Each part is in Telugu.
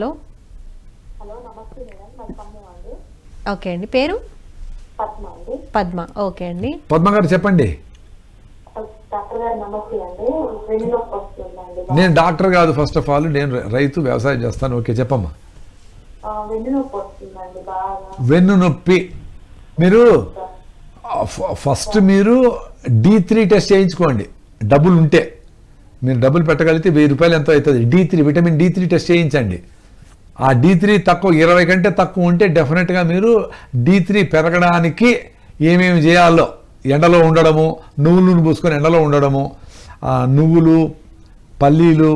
హలో. హలో నమస్తే అండి. ఓకే అండి. పేరు? పద్మ అండి. పద్మ. ఓకే అండి. పద్మ గారు చెప్పండి. డాక్టర్ గారు నమస్తే అండి. వెన్నునొప్పి వస్తుందండి. నేను డాక్టర్ కాదు ఫస్ట్ ఆఫ్ ఆల్. నేను రైతు వ్యవసాయం చేస్తాను. ఓకే చెప్పమ్మా. ఆ, వెన్నునొప్పి వస్తుందండి బాగా. వెన్ను నొప్పి. మీరు ఫస్ట్ మీరు డి త్రీ టెస్ట్ చేయించుకోండి. డబ్బులు ఉంటే. మీరు డబ్బులు పెట్టగలిగితే వెయ్యి రూపాయలు ఎంతో అవుతుంది. D three vitamin D three test చేయించండి. ఆ డి త్రీ తక్కువ ఇరవై కంటే తక్కువ ఉంటే డెఫినెట్గా మీరు డి త్రీ పెరగడానికి ఏమేమి చేయాలో ఎండలో ఉండడము నువ్వుల నూనె పూసుకొని ఎండలో ఉండడము నువ్వులు పల్లీలు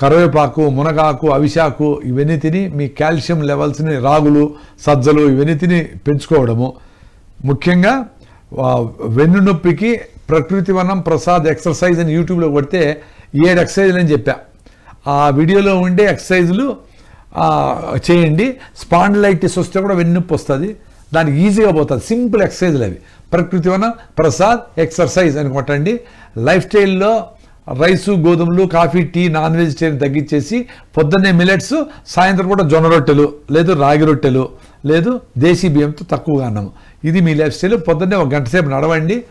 కరివేపాకు మునగాకు అవిశాకు ఇవన్నీ తిని మీ కాల్షియం లెవెల్స్ని రాగులు సజ్జలు ఇవన్నీ తిని పెంచుకోవడము. ముఖ్యంగా వెన్ను నొప్పికి ప్రకృతి వనం ప్రసాద్ ఎక్సర్సైజ్ అని యూట్యూబ్లో కొడితే ఏడు ఎక్సర్సైజ్లు అని చెప్పా. ఆ వీడియోలో ఉండే ఎక్సర్సైజులు చేయండి. స్పాండిలైటిస్ వస్తే కూడా వెన్నుప్పు వస్తుంది. దానికి ఈజీగా పోతుంది. సింపుల్ ఎక్సర్సైజ్లు అవి. ప్రకృతి వనం ప్రసాద్ ఎక్సర్సైజ్ అని కొట్టండి. లైఫ్ స్టైల్లో రైసు గోధుమలు కాఫీ టీ నాన్ వెజిటేరియన్ తగ్గించేసి పొద్దున్నే మిలెట్స్ సాయంత్రం కూడా జొన్న రొట్టెలు లేదు రాగి రొట్టెలు లేదు దేశీ బియ్యంతో తక్కువగా అన్నము ఇది మీ లైఫ్ స్టైల్. పొద్దున్నే ఒక గంట సేపు నడవండి.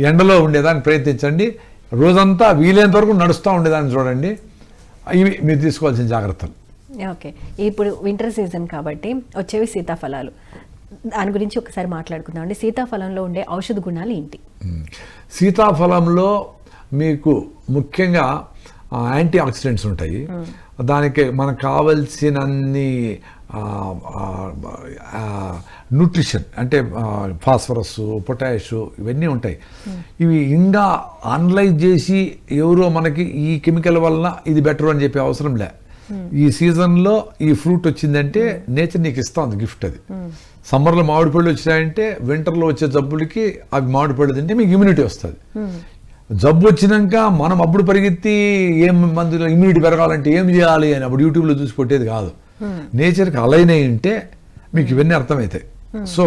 ఎండలో ఉండేదాన్ని ప్రయత్నించండి. రోజంతా వీలైనంత వరకు నడుస్తూ ఉండేదాన్ని చూడండి. ఇవి మీరు తీసుకోవాల్సిన జాగ్రత్తలు. ఓకే ఇప్పుడు వింటర్ సీజన్ కాబట్టి వచ్చేవి సీతాఫలాలు. దాని గురించి ఒకసారి మాట్లాడుకుందాం అండి. సీతాఫలంలో ఉండే ఔషధ గుణాలు ఏంటి? సీతాఫలంలో మీకు ముఖ్యంగా యాంటీ ఆక్సిడెంట్స్ ఉంటాయి. దానికి మనకు కావలసినన్ని న్యూట్రిషన్ అంటే ఫాస్ఫరస్ పొటాష్ ఇవన్నీ ఉంటాయి. ఇవి ఇంకా అనలైజ్ చేసి ఎవరో మనకి ఈ కెమికల్ వలన ఇది బెటర్ అని చెప్పే అవసరం లే. ఈ సీజన్లో ఈ ఫ్రూట్ వచ్చిందంటే నేచర్ నీకు ఇస్తుంది గిఫ్ట్ అది. సమ్మర్లో మామిడి పళ్ళు వచ్చినాయంటే వింటర్లో వచ్చే జబ్బులకి అవి మామిడి పళ్ళు తింటే మీకు ఇమ్యూనిటీ వస్తుంది. జబ్బు వచ్చినాక మనం అప్పుడు పరిగెత్తి ఏం మందులో ఇమ్యూనిటీ పెరగాలంటే ఏం చేయాలి అని అప్పుడు యూట్యూబ్లో చూసి కొట్టేది కాదు. నేచర్కి అలైన్ అయి ఉంటే మీకు ఇవన్నీ అర్థమవుతాయి. సో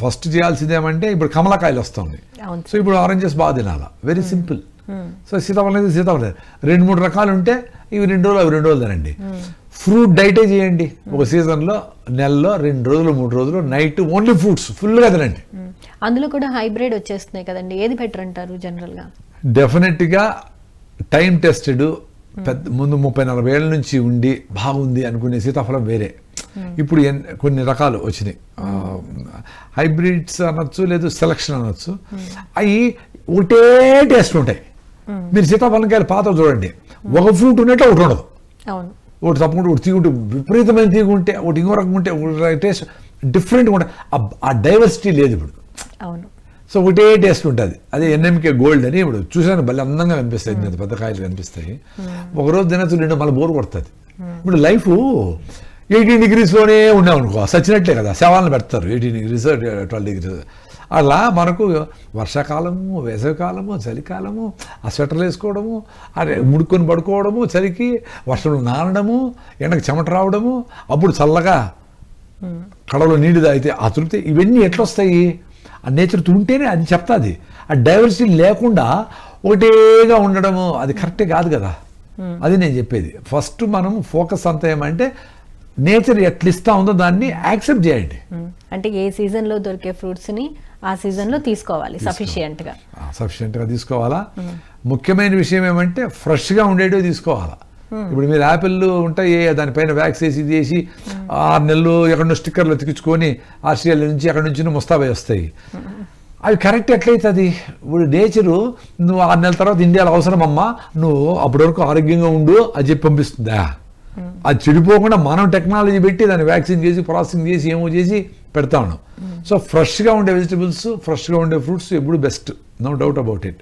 ఫస్ట్ చేయాల్సింది ఏమంటే ఇప్పుడు కమలకాయలు వస్తుంది. సో ఇప్పుడు ఆరెంజెస్ బాగా తినాలా. వెరీ సింపుల్ సో సీతాఫలం అయితే సీతాఫలం రెండు మూడు రకాలు ఉంటే ఇవి రెండు రోజులు అవి రెండు రోజులు తినండి. ఫ్రూట్ డైటే చేయండి. ఒక సీజన్లో నెలలో రెండు రోజులు మూడు రోజులు నైట్ ఓన్లీ ఫ్రూట్స్ ఫుల్గా తినండి. అందులో కూడా హైబ్రిడ్ వచ్చేస్తున్నాయి కదండి. ఏది బెటర్ అంటారు జనరల్గా డెఫినెట్గా టైం టెస్టెడ్ పెద్ద ముందు ముప్పై నలభై ఏళ్ళ నుంచి ఉండి బాగుంది అనుకునే సీతాఫలం వేరే. ఇప్పుడు కొన్ని రకాలు వచ్చినాయి. హైబ్రిడ్స్ అనొచ్చు లేదు సెలక్షన్ అనొచ్చు. అవి ఒకటే టేస్ట్ ఉంటాయి. మీరు సీతాఫలంకాయలు పాత చూడండి. ఒక ఫ్రూట్ ఉన్నట్టు ఒకటి ఉండదు. అవును. ఒకటి తప్పకుండా ఒకటి తీగుంటే విపరీతమైన తీగుంటే ఒకటి ఇంకో రకం ఉంటే ఒకటి టేస్ట్ డిఫరెంట్గా ఉంటాయి ఆ- ఆ డైవర్సిటీ లేదు ఇప్పుడు. అవును. సో ఒకటే టేస్ట్ ఉంటుంది. అదే ఎన్ఎంకే గోల్డ్ అని ఇప్పుడు చూసాను భలే అందంగా కనిపిస్తాయి. ఇంత పెద్ద కాయలు కనిపిస్తాయి. ఒకరోజు తినచ్చు రెండు మళ్ళీ బోర్ కొడుతుంది. ఇప్పుడు లైఫ్ ఎయిటీన్ డిగ్రీస్లోనే ఉన్నాం అనుకో సచ్చినట్లే కదా. శవాలను పెడతారు. ఎయిటీన్ డిగ్రీస్ ట్వెల్వ్ డిగ్రీస్ అలా మనకు వర్షాకాలము వేసవికాలము చలికాలము ఆ స్వెటర్లు వేసుకోవడము అరే ముడుకొని పడుకోవడము చలికి వర్షంలో నానడము ఎండకు చెమట రావడము అప్పుడు చల్లగా కడలో నీళ్ళు తాగితే ఆ తృప్తి ఇవన్నీ ఎట్లా వస్తాయి ఆ నేచర్ ఉంటేనే అది చెప్తాది. ఆ డైవర్సిటీ లేకుండా ఒకటేగా ఉండడము అది కరెక్టే కాదు కదా. అది నేను చెప్పేది. ఫస్ట్ మనం ఫోకస్ అంతా ఏమంటే నేచర్ ఎట్లా ఇస్తా ఉందో దాన్ని యాక్సెప్ట్ చేయండి. అంటే ఏ సీజన్లో దొరికే ఫ్రూట్స్ని ఆ సీజన్లో తీసుకోవాలి సఫిషియెంట్గా. సఫిషియెంట్గా తీసుకోవాలా? ముఖ్యమైన విషయం ఏమంటే ఫ్రెష్గా ఉండేటివి తీసుకోవాలా? ఇప్పుడు మీరు యాపిల్ ఉంటాయి దానిపైన వ్యాక్స్ వేసి ఇది చేసి ఆరు నెలలు ఎక్కడో స్టిక్కర్లు ఎతికించుకొని ఆస్ట్రేలియా నుంచి అక్కడి నుంచి ముస్తాబై వస్తాయి. అవి కరెక్ట్ ఎట్లయితుంది? ఇప్పుడు నేచరు నువ్వు ఆరు నెలల తర్వాత ఇండియాలో అవసరం అమ్మా నువ్వు అప్పటి వరకు ఆరోగ్యంగా ఉండు అని చెప్పి పంపిస్తుందా? అది చెడిపోకుండా మనం టెక్నాలజీ పెట్టి దాన్ని వ్యాక్సిన్ చేసి ప్రాసెసింగ్ చేసి ఏమో చేసి పెడతా ఉన్నాం సో ఫ్రెష్గా ఉండే వెజిటబుల్స్ ఫ్రెష్గా ఉండే ఫ్రూట్స్ ఎప్పుడు best. No doubt about it.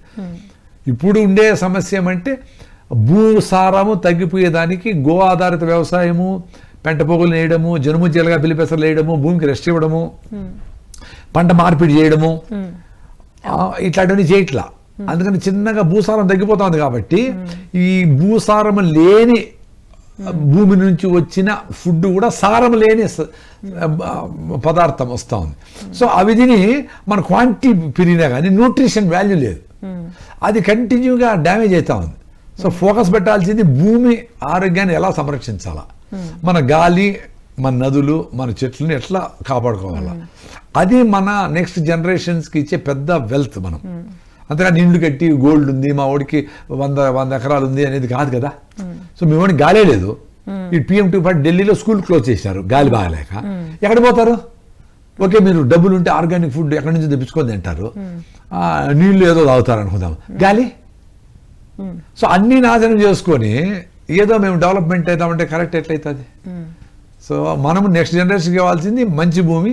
ఇప్పుడు ఉండే సమస్య ఏమంటే భూసారము తగ్గిపోయేదానికి గో ఆధారిత వ్యవసాయము పెంట పొగులు వేయడము జనుము జీలగా పిలిపెసలు వేయడము భూమికి రెస్ట్ ఇవ్వడము పంట మార్పిడి చేయడము ఇట్లాంటివన్నీ చేయట్లా. అందుకని చిన్నగా భూసారం తగ్గిపోతుంది కాబట్టి ఈ భూసారం లేని భూమి నుంచి వచ్చిన ఫుడ్ కూడా సారం లేని పదార్థం వస్తూ ఉంది. సో అవి తిని మన క్వాంటిటీ పెరిగినా కానీ న్యూట్రిషన్ వాల్యూ లేదు. అది కంటిన్యూగా డ్యామేజ్ అవుతా ఉంది. సో ఫోకస్ పెట్టాల్సింది భూమి ఆరోగ్యాన్ని ఎలా సంరక్షించాలా? మన గాలి మన నదులు మన చెట్లను ఎట్లా కాపాడుకోవాలా? అది మన నెక్స్ట్ జనరేషన్స్కి ఇచ్చే పెద్ద వెల్త్ మనం. అంతగా నిండు కట్టి గోల్డ్ ఉంది మా వాడికి వంద వంద ఎకరాలు ఉంది అనేది కాదు కదా. సో మీ వాడికి గాలే లేదు. ఈ పిఎం టూ పాయింట్ ఢిల్లీలో స్కూల్ క్లోజ్ చేశారు గాలి బాగలేక. ఎక్కడ పోతారు? ఓకే మీరు డబ్బులు ఉంటే ఆర్గానిక్ ఫుడ్ ఎక్కడి నుంచి తెప్పించుకొని తింటారు. నీళ్ళు నీళ్ళు ఏదో తాగుతారు అనుకుందాం. గాలి? సో అన్ని నాశనం చేసుకొని ఏదో మేము డెవలప్మెంట్ అవుతామంటే కరెక్ట్ ఎట్లయితుంది? సో మనము నెక్స్ట్ జనరేషన్కి ఇవ్వాల్సింది మంచి భూమి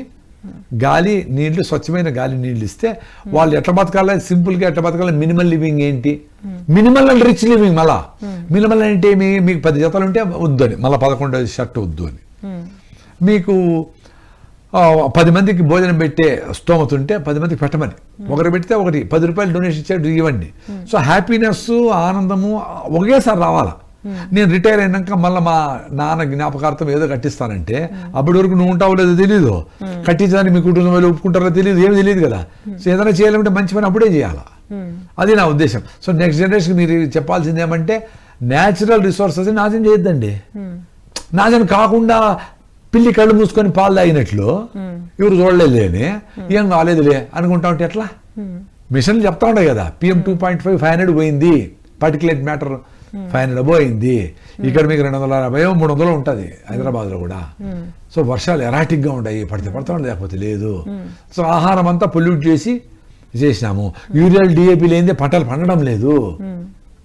గాలి నీళ్ళు స్వచ్ఛమైన గాలి నీళ్ళు ఇస్తే వాళ్ళు ఎట్లా బతకాలి? సింపుల్గా ఎట్లా బతకాలి? మినిమల్ లివింగ్ ఏంటి? మినిమల్ అండ్ రిచ్ లివింగ్ మళ్ళా. మినిమల్ అంటే మీకు పది జతలు ఉంటే వద్దు అని. మళ్ళీ పదకొండో షర్ట్ వద్దు అని. మీకు పది మందికి భోజనం పెట్టే స్తోమత ఉంటే పది మందికి పెట్టమని. ఒకరు పెడితే ఒకటి. పది రూపాయలు డొనేషన్ ఇచ్చాడు ఇవ్వండి. సో హ్యాపీనెస్ ఆనందము ఒకేసారి రావాలా? నేను రిటైర్ అయినాక మళ్ళీ మా నాన్న జ్ఞాపకార్థం ఏదో కట్టిస్తానంటే అప్పటి వరకు నువ్వు ఉంటావో లేదో తెలియదు కట్టించడానికి మీ కుటుంబం వాళ్ళు ఒప్పుకుంటారో తెలియదు ఏమి తెలియదు కదా. సో ఏదైనా చేయాలంటే మంచి పని అప్పుడే చేయాలా? అది నా ఉద్దేశం. సో నెక్స్ట్ జనరేషన్ మీరు చెప్పాల్సింది ఏమంటే న్యాచురల్ రిసోర్సెస్ నాశనం చేయొద్దండి. నాశనం కాకుండా పిల్లి కళ్ళు మూసుకొని పాలు తాగినట్లు ఎవరు చూడలేదు అని. ఏం కాలేదులే అనుకుంటా ఉంటే ఎట్లా? మిషన్లు చెప్తా ఉంటాయి కదా. PM two point five five hundred పోయింది. పర్టికులేట్ మ్యాటర్ ఫైవ్ హండ్రెడ్ పోయింది. ఇక్కడ మీకు రెండు వందల అరవై మూడు వందలు ఉంటుంది హైదరాబాద్లో కూడా. సో వర్షాలు ఎరాటిక్గా ఉంటాయి పడితే పడతా లేకపోతే లేదు. సో ఆహారం అంతా పొల్యూట్ చేసి చేసినాము. యూరియల్ డిఏపి లేనిదే పంటలు పండడం లేదు.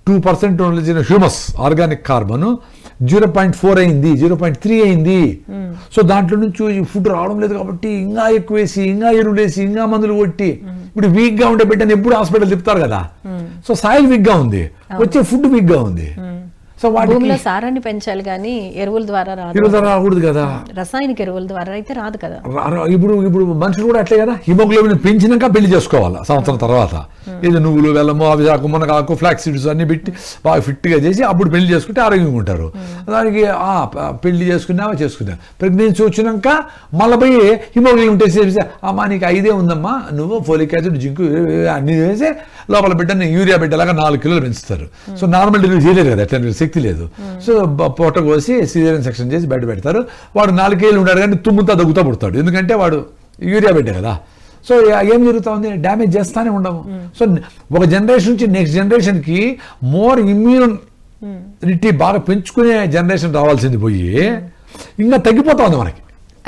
టూ పర్సెంట్ ఉండాల్సిన humus organic carbon zero point four అయింది జీరో పాయింట్ త్రీ అయింది. సో దాంట్లో నుంచి ఈ ఫుడ్ రావడం లేదు కాబట్టి ఇంకా ఎక్కువ వేసి ఇంకా ఎరువులు వేసి ఇంకా మందులు కొట్టి ఇప్పుడు వీక్గా ఉండే బిడ్డని ఎప్పుడు హాస్పిటల్ తిప్పుతారు కదా. సో సాయిల్ వీక్గా ఉంది. వచ్చే ఫుడ్ వీక్గా ఉంది. సో భూమిలో సారాన్ని పెంచాలి కానీ ఎరువుల ద్వారా రాదు. ఎరువులు రాకూడదు కదా? రసాయనిక ఎరువుల ద్వారా అయితే రాదు కదా. ఇప్పుడు ఇప్పుడు మనుషులు కూడా అట్లే కదా? హిమోగ్లోబిన్ పెంచినాక పెళ్ళి చేసుకోవాలి సంవత్సరం తర్వాత? ఇది నువ్వులు బెల్లము అవి ఆకు మునగాకు ఫ్లాక్స్ సీడ్స్ అన్ని పెట్టి బాగా ఫిట్గా చేసి అప్పుడు పెళ్ళి చేసుకుంటే ఆరోగ్యంగా ఉంటారు. దానికి ఆ, పెళ్ళి చేసుకున్నావా చేసుకున్నా ప్రెగ్నెన్సీ వచ్చినాక మళ్ళీ పోయి హిమోగ్లోబిన్ టెస్ట్ చేసి అమ్మా నీకు ఐదే ఉందమ్మా నువ్వు ఫోలిక్ యాసిడ్ జింకు అన్ని వేసి లోపల బిడ్డని యూరియా బిడ్డలాగా నాలుగు కిలోలు పెంచుతారు. సో నార్మల్ డెలివరీ చేయలేదు కదా ఎట్లా శక్తి లేదు. సో పొట్ట కోసి సీజన్ సెక్షన్ చేసి బయట పెడతారు. వాడు నాలుగేళ్ళు ఉన్నాడు కానీ తుమ్ముతా దగ్గుతా పుడతాడు. ఎందుకంటే వాడు యూరియా పెట్టే కదా. సో ఏం జరుగుతా ఉంది డ్యామేజ్ చేస్తానే ఉండము. సో ఒక జనరేషన్ నుంచి నెక్స్ట్ జనరేషన్కి మోర్ ఇమ్యూనిటీ బాగా పెంచుకునే జనరేషన్ రావాల్సింది పోయి ఇంకా తగ్గిపోతా ఉంది మనకి.